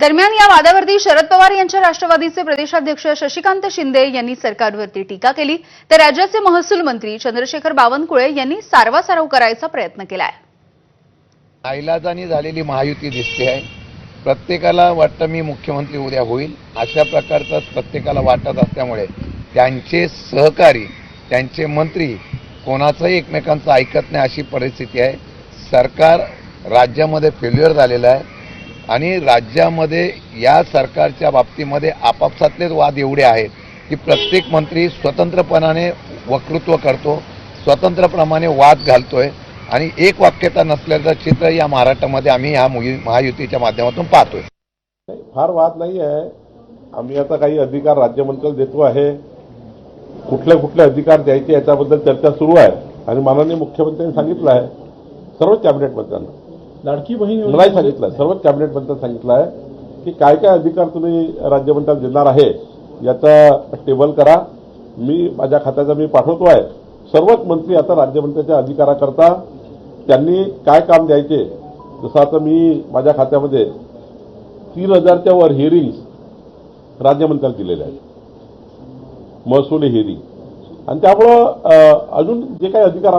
दरम्यान या वादावरती शरद पवार यांच्या राष्ट्रवादीचे प्रदेशाध्यक्ष शशिकांत शिंदे यांनी सरकारवरती टीका केली. तर राज्याचे महसूल मंत्री चंद्रशेखर बावनकुळे यांनी सारवासारव करायचा प्रयत्न केलाय. नाईलाजानी झालेली महायुती दिसते आहे. प्रत्येकाला वाटतं मी मुख्यमंत्री उद्या होईल. अशा प्रकारचं प्रत्येकाला वाटत असल्यामुळे त्यांचे सहकारी त्यांचे मंत्री कोणाचंही एकमेकांचं ऐकत नाही अशी परिस्थिती आहे. सरकार राज्यामध्ये फेल्युअर झालेलं आहे. आणि राज्यामध्ये या सरकारच्या बाबतीमध्ये आपापसातलेच वाद एवढे आहेत की प्रत्येक मंत्री स्वतंत्रपणाने वक्तृत्व करतो स्वतंत्रप्रमाणे वाद घालतोय आणि एक वाक्यता नसल्याचं चित्र या महाराष्ट्रामध्ये आम्ही ह्या महायुतीच्या माध्यमातून पाहतोय. फार वाद नाही आहे आम्ही आता काही अधिकार राज्यमंत्र्याला देतो आहे. कुठले कुठले अधिकार द्यायचे याच्याबद्दल चर्चा सुरू आहे. आणि माननीय मुख्यमंत्र्यांनी सांगितलं आहे. सर्वच कॅबिनेट मंत्र्यांना लाडकी बहीण मलाही सांगितलं सर्वच कॅबिनेट मंत्र्यांनी सांगितलं आहे की काय काय अधिकार तुम्ही राज्यमंत्र्याला देणार आहे याचा टेबल करा. मी माझ्या खात्याचा मी पाठवतो आहे. सर्वच मंत्री आता राज्यमंत्र्याच्या अधिकाराकरता त्यांनी काय काम द्यायचे? जसं आता मी माझ्या खात्यामध्ये तीन हजारच्या वर हिअरिंग राज्यमंत्र्याला दिलेल्या आहेत. महसुली हिअरिंग आणि त्यामुळं अजून जे काही अधिकार